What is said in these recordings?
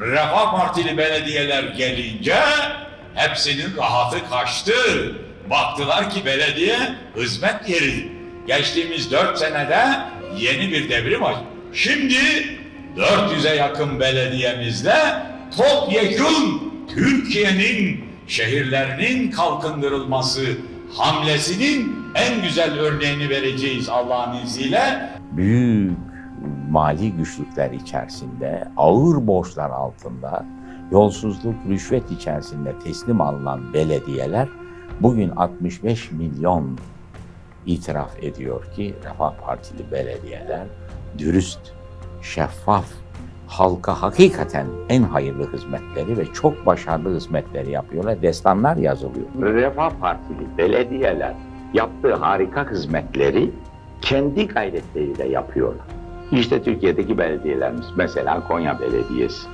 Refah Partili belediyeler gelince hepsinin rahatı kaçtı. Baktılar ki belediye hizmet yeri. Geçtiğimiz dört senede yeni bir devrim var. Şimdi 400'e yakın belediyemizle topyekun Türkiye'nin şehirlerinin kalkındırılması hamlesinin en güzel örneğini vereceğiz Allah'ın izniyle. büyük mali güçlükler içerisinde, ağır borçlar altında, yolsuzluk, rüşvet içerisinde teslim alınan belediyeler bugün 65 milyon itiraf ediyor ki Refah Partili belediyeler dürüst, şeffaf, halka hakikaten en hayırlı hizmetleri ve çok başarılı hizmetleri yapıyorlar. Destanlar yazılıyor. Refah Partili belediyeler yaptığı harika hizmetleri kendi gayretleriyle yapıyorlar. İşte Türkiye'deki belediyelerimiz, mesela Konya Belediyesi,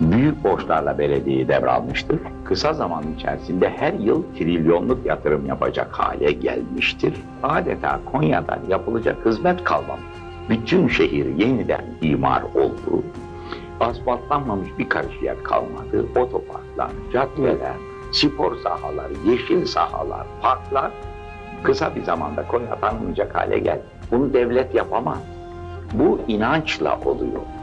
büyük borçlarla belediyeyi devralmıştır. Kısa zaman içerisinde her yıl trilyonluk yatırım yapacak hale gelmiştir. Adeta Konya'da yapılacak hizmet kalmadı. Bütün şehir yeniden imar oldu. Asfaltlanmamış bir karış yer kalmadı. Otoparklar, caddeler, spor sahaları, yeşil sahalar, parklar kısa bir zamanda Konya tanınacak hale geldi. Bunu devlet yapamaz. Bu inançla oluyor.